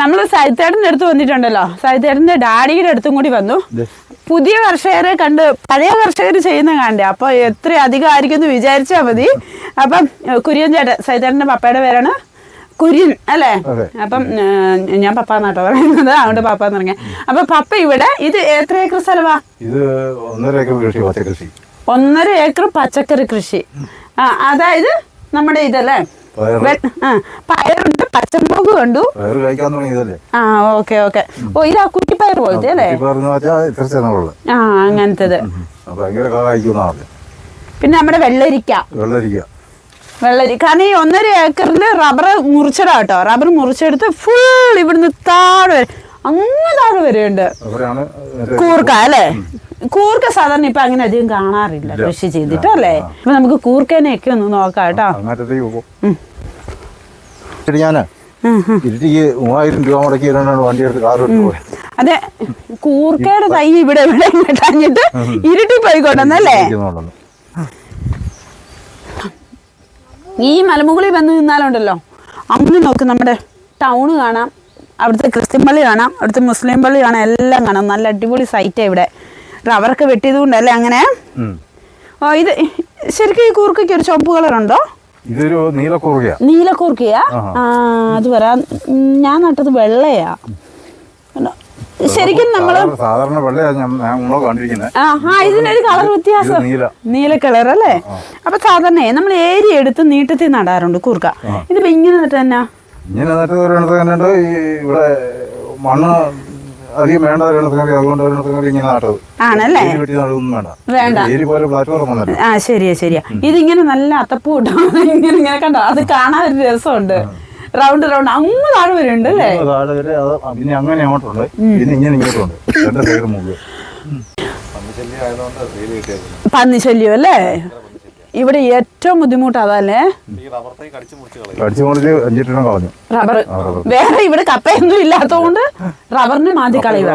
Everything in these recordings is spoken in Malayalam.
നമ്മൾ സൈത്തേടന്റെ അടുത്ത് വന്നിട്ടുണ്ടല്ലോ. സൈത്തേടന്റെ ഡാഡിയുടെ അടുത്തും കൂടി വന്നു. പുതിയ കർഷകരെ കണ്ട് പഴയ കർഷകർ ചെയ്യുന്ന കണ്ടേ അപ്പോൾ എത്ര അധികം ആയിരിക്കും എന്ന് വിചാരിച്ചാൽ മതി. അപ്പം കുര്യൻ ചേട്ടൻ സൈത്തേടന്റെ പപ്പയുടെ പേരാണ് കുര്യൻ അല്ലേ. അപ്പം ഞാൻ പപ്പ എന്നാട്ടോ പറയുന്നത്. അതുകൊണ്ട് പപ്പ എന്ന് പറഞ്ഞ. അപ്പൊ പപ്പ ഇവിടെ ഇത് എത്ര ഏക്കർ സ്ഥലമാ ഇത് ഒന്നര ഏക്കർ കൃഷി പച്ചക്കൃഷി ഒന്നര ഏക്കർ പച്ചക്കറി കൃഷി. അതായത് നമ്മുടെ ഇതല്ലേ? പയറ്. പച്ചമുളക് കണ്ടു. പയർ കഴിക്കാൻ തുടങ്ങിയതല്ലേ ആ ഓക്കെ ഓക്കെ. ഓ ഇതാ കുറ്റിപ്പയർ പോലത്തെ അല്ലേ? ആ അങ്ങനത്തത്. പിന്നെ നമ്മുടെ വെള്ളരിക്ക. വെള്ളരിക്ക. വെള്ളരി കാരണം ഈ ഒന്നര ഏക്കറിൽ റബ്ബർ മുറിച്ചടാ കേട്ടോ. റബ്ബർ മുറിച്ചെടുത്ത് ഫുൾ ഇവിടുന്ന് താഴെ വരെ അങ്ങ് താഴെ മറ്റേ കൂർക്ക അല്ലേ? കൂർക്ക സാധാരണ ഇപ്പൊ അങ്ങനെ അധികം കാണാറില്ല കൃഷി ചെയ്തിട്ട് അല്ലേ? അപ്പൊ നമുക്ക് കൂർക്കേനെയൊക്കെ ഒന്ന് നോക്കാം കേട്ടോ. അങ്ങനത്തേക്ക് ഞാൻ മൂവായിരം രൂപ മുടക്കി ഇടാനാണ് വണ്ടി എടുത്ത് കാർ എടുത്ത് പോയത് അതെ കൂർക്കയുടെ തൈ ഇവിടെ ഇവിടെ കിട്ടാഞ്ഞിട്ട് ഇരുട്ടി പോയിക്കൊണ്ടെന്നല്ലേ. ഈ മലമുകളിൽ വന്ന് നിന്നാലുണ്ടല്ലോ. അമ്മ നോക്ക് നമ്മുടെ ടൗണ് കാണാം അവിടുത്തെ ക്രിസ്ത്യൻ പള്ളി കാണാം അവിടുത്തെ മുസ്ലിം പള്ളി കാണാം എല്ലാം കാണാം. നല്ല അടിപൊളി സൈറ്റാണ് ഇവിടെ. റവറൊക്കെ വെട്ടിയത് കൊണ്ടല്ലേ അങ്ങനെ ഓ ഇത് ശരിക്കും ഈ കൂർക്കയ്ക്ക് ഒരു ചുവപ്പ് കളറുണ്ടോ ഇതൊരു നീലക്കൂർക്കയാ നീലക്കൂർക്കയാ. ആ അത് വരാം. ഞാൻ നട്ടത് വെള്ളയാ? ശരിക്കും നമ്മൾ സാധാരണ- ഇതിനൊരു കളർ വ്യത്യാസം. നീല. കളർ അല്ലേ? അപ്പൊ സാധാരണ നമ്മൾ ഏരിയ എടുത്ത് നീട്ടത്തിൽ നടാറുണ്ട് കൂർക്ക ഇതിപ്പോ ഇങ്ങനെ നട്ട് തന്നെ ഇങ്ങനെ നട്ടത് ഇവിടെ മണ്ണ് അധികം വേണ്ട അതുകൊണ്ട് ഇങ്ങനെ നട്ടത് ആണല്ലേ? വെട്ടി വേണ്ട. വേണ്ട. ഏരി പോലെ പ്ലാറ്റ്ഫോം ആ ശരിയാ ശരിയാ. ഇതിങ്ങനെ നല്ല അത്തപ്പൂ ഇട്ടോ? ഇങ്ങനെ ഇങ്ങനെ കണ്ടോ? അത് കാണാൻ ഒരു രസമുണ്ട്. Round round. അങ്ങ് താഴെ വരുന്നുണ്ട് അല്ലേ? താഴെ വരെ അത് പിന്നെ അങ്ങനെ അങ്ങോട്ടുണ്ട്. പിന്നെ ഇങ്ങനെ ഇങ്ങോട്ടുണ്ട്. രണ്ട് സൈഡ് മുകളിൽ. ആയതുകൊണ്ട് വെയിൽ കിട്ടിയത് പന്നിശല്യം അല്ലേ? ഇവിടെ ഏറ്റവും ബുദ്ധിമുട്ട് അതല്ലേ? റബ്ബർ. വേറെ ഇവിടെ കപ്പയൊന്നും ഇല്ലാത്തതുകൊണ്ട് റബ്ബറിനെ മാറ്റി കളയുക.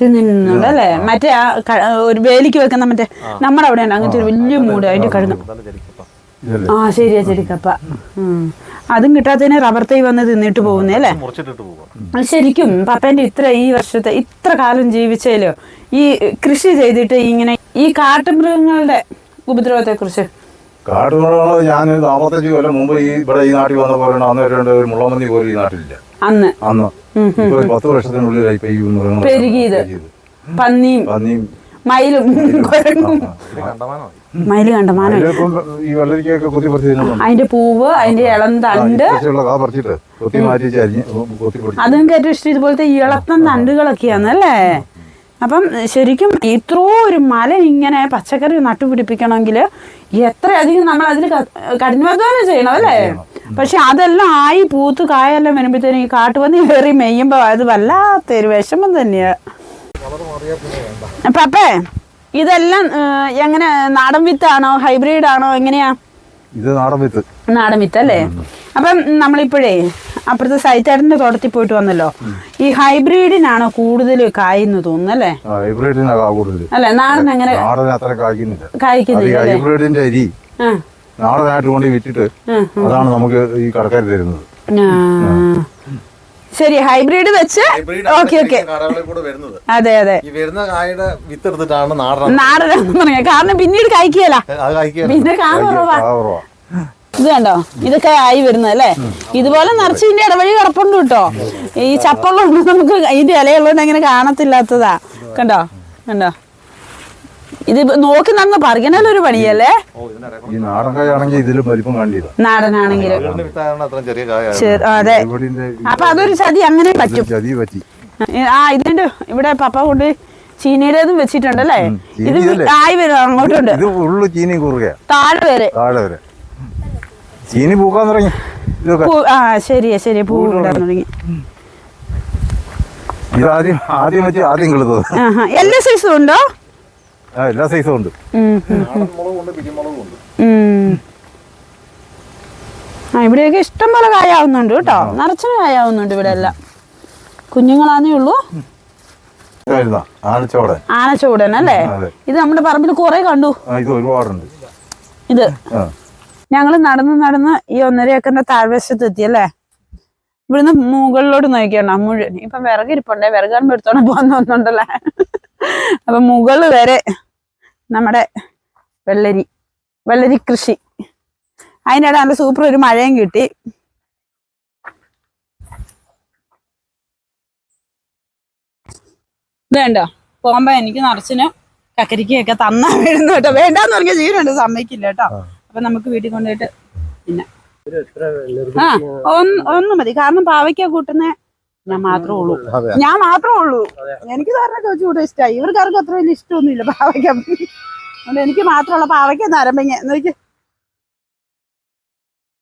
തിന്നുന്നുണ്ട്. അല്ലേ? മറ്റേ ആ ഒരു വേലിക്ക് വെക്കുന്ന മറ്റേ നമ്മുടെ അവിടെയാണ്. അങ്ങനത്തെ ഒരു വലിയ മൂട് അതിന്റെ കഴുകും. ആ ശരിയാ ചെടിക്കപ്പ. അതും കിട്ടാത്തതിന് റബ്ബർ തൈ വന്ന് തിന്നിട്ട് പോകുന്നേ അല്ലേ? അത് ശരിക്കും പപ്പേന്റെ ഇത്ര ഈ വർഷത്തെ ഇത്ര കാലം ജീവിച്ചതിലോ ഈ കൃഷി ചെയ്തിട്ട് ഇങ്ങനെ ഈ കാട്ടുമൃഗങ്ങളുടെ ഉപദ്രവത്തെ കുറിച്ച് കാട്ടുമൃഗങ്ങൾ ഞാൻ നാൽപ്പത്തഞ്ച് കൊല്ലം മുമ്പ് ഈ ഇവിടെ ഈ നാട്ടിൽ വന്ന പോലെ അന്ന് വരേണ്ട ഒരു മുള്ളമന്തി പോലും ഈ നാട്ടിലില്ല. അന്ന്. അന്ന്. ഇപ്പൊ പത്ത് വർഷത്തിനുള്ളിലായി ഇപ്പൊ ഈ മൃഗങ്ങൾ പെരുകിയത്. പന്നിയും. പന്നിയും. മയിലും കുരങ്ങും. മയിൽ കണ്ടമാനം ഈ വെള്ളരിക്കൊക്കെ കുത്തി പറിച്ച് അതിന്റെ പൂവ് അതിന്റെ ഇളം തണ്ട്. ഇപ്പച്ചുള്ള പറിച്ചിട്ട് കൊത്തി മാറ്റി അരിഞ്ഞ് കൊത്തി പൊടിച്ച്. അതും ഏറ്റവും ഇഷ്ടം ഇതുപോലത്തെ ഇളത്തം തണ്ടുകളൊക്കെയാണ് അല്ലേ? അപ്പം ശരിക്കും ഇത്രോ ഒരു മല ഇങ്ങനെ പച്ചക്കറി നട്ടുപിടിപ്പിക്കണമെങ്കിൽ എത്രയധികം നമ്മൾ അതിൽ കഠിനാധ്വാനം ചെയ്യണം അല്ലേ? പക്ഷെ അതെല്ലാം ആയി പൂത്ത് കായെല്ലാം വരുമ്പോഴത്തേനും ഈ കാട്ടുപന്നി കയറി മെയ്യുമ്പോൾ അത് വല്ലാത്തൊരു വിഷമം തന്നെയാ. പപ്പേ ഇതെല്ലാം എങ്ങനെ നാടൻ വിത്താണോ ഹൈബ്രിഡ് ആണോ എങ്ങനെയാ? ഇത് നാടൻ വിത്ത്. നാടൻ വിത്ത് അല്ലേ? അപ്പം നമ്മളിപ്പോഴേ അപ്പുറത്തെ സൈറ്റാടിന്റെ തോട്ടത്തിൽ പോയിട്ട് വന്നല്ലോ. ഈ ഹൈബ്രിഡിനാണോ കൂടുതൽ കായെന്ന് തോന്നുന്നല്ലേ അല്ലേ? നാടൻ അങ്ങനെ ഹൈബ്രിഡിന്റെ അരി നാടനായിട്ട് കൊണ്ട് വിറ്റിട്ട് അതാണ് നമുക്ക് ഈ കടക്കാർ തരുന്നത്. ശരി ഹൈബ്രിഡ് വെച്ച് ഓക്കെ ഓക്കെ അതെ അതെ. വരുന്ന കായുടെ വിത്ത് എടുത്തിട്ടാണ് പറയാ. കാരണം പിന്നീട് കഴിക്കുകയല്ല അത് കഴിക്കുക പിന്നെ കാ കുറവാ. ആ കുറവാ. ഇത് കണ്ടോ? ഇതൊക്കെ ആയി വരുന്നത് അല്ലേ? ഇതുപോലെ നിറച്ച് ഇതിന്റെ ഇടവഴി കിടപ്പുണ്ട് കേട്ടോ. ഈ ചപ്പുള്ളതുകൊണ്ട് നമുക്ക് ഇതിന്റെ ഇലയുള്ളത് അങ്ങനെ കാണത്തില്ലാത്തതാ. കണ്ടോ? കണ്ടോ? ഇത് നോക്കി നന്ന് പറയണല്ലോ ഒരു പണിയല്ലേ? ഈ നാടൻ ഇതിലും വലിപ്പം കണ്ടില്ല കായ അതെ. അപ്പൊ അതൊരു ചതി അങ്ങനെ പറ്റും. ചതി പറ്റി. ആ ഇതുണ്ട് ഇവിടെ പപ്പ കൊണ്ട് ചീനയുടേതും വെച്ചിട്ടുണ്ട് അല്ലേ ഇത് ഇതല്ലേ? ആയി വരും അങ്ങോട്ടുണ്ട്. ഇത് ഉള്ളു ചീനി കുറുകയാ. താഴെ വരെ. താഴെ വരെ. ചീനി പൂക്കാൻ തുടങ്ങി. പൂ ആ ശരിയാ ശരിയാ. പൂ ഇടാൻ തുടങ്ങി. ഇത് ആദ്യം ആദ്യം വെച്ച് ആദ്യം കിളുത്തത്. ആഹാ. എല്ലാ സൈസും ഉണ്ടോ? എല്ലാ സൈസും ഉണ്ട്. ആ ഇവിടെയൊക്കെ ഇഷ്ടം പോലെ കായാവുന്നുണ്ട് കേട്ടോ. നിറച്ച കായാവുന്നുണ്ട് ഇവിടെ എല്ലാം കുഞ്ഞുങ്ങളാന്നേ ഉള്ളൂ. ആനച്ചോടൻ ആനച്ചോടെ ആനച്ചൂടൻ അല്ലേ? ഇത് നമ്മുടെ പറമ്പിൽ കുറെ കണ്ടു. ഇത് ഒരുപാടുണ്ട്. ഇത്. ഞങ്ങൾ നടന്ന് നടന്ന് ഈ ഒന്നര ഏക്കറിന്റെ താഴ്വശത്ത് എത്തി അല്ലേ? ഇവിടുന്ന് മുകളിലോട്ട് നോക്കിയാണ്? മുഴുവൻ ഇപ്പൊ വിറകിരിപ്പുണ്ടേ വിറകാൻ എടുത്തോണ്ട് പോകാൻ തോന്നുന്നുണ്ടല്ലേ? അപ്പൊ മുകൾ വരെ നമ്മുടെ വെള്ളരി വെള്ളരി കൃഷി. അതിനിടെ നല്ല സൂപ്പർ ഒരു മഴയും കിട്ടി. വേണ്ട പോകുമ്പോ എനിക്ക് നിറച്ചിന് കക്കരിക്കൊക്കെ തന്നാ വീഴുന്നു കേട്ടോ. വേണ്ടാന്ന് പറഞ്ഞ ജീവനുണ്ട് സമ്മതിക്കില്ല കേട്ടോ. അപ്പൊ നമുക്ക് വീട്ടിൽ കൊണ്ടുപോയിട്ട് പിന്നെ ആ ഒന്ന് ഒന്ന് മതി. കാരണം പാവയ്ക്ക കൂട്ടുന്ന ഞാൻ മാത്രമേ ഉള്ളൂ. ഞാൻ മാത്രമേ ഉള്ളൂ. എനിക്ക് തന്നെ കൊച്ചു കൂടെ ഇഷ്ടമായി ഇവർക്കാർക്കും അത്ര വലിയ ഇഷ്ടമൊന്നുമില്ല. പാവയ്ക്ക അതുകൊണ്ട് എനിക്ക് മാത്രമുള്ള പാവയ്ക്ക നരമ്പങ്ങ. വെച്ചാൽ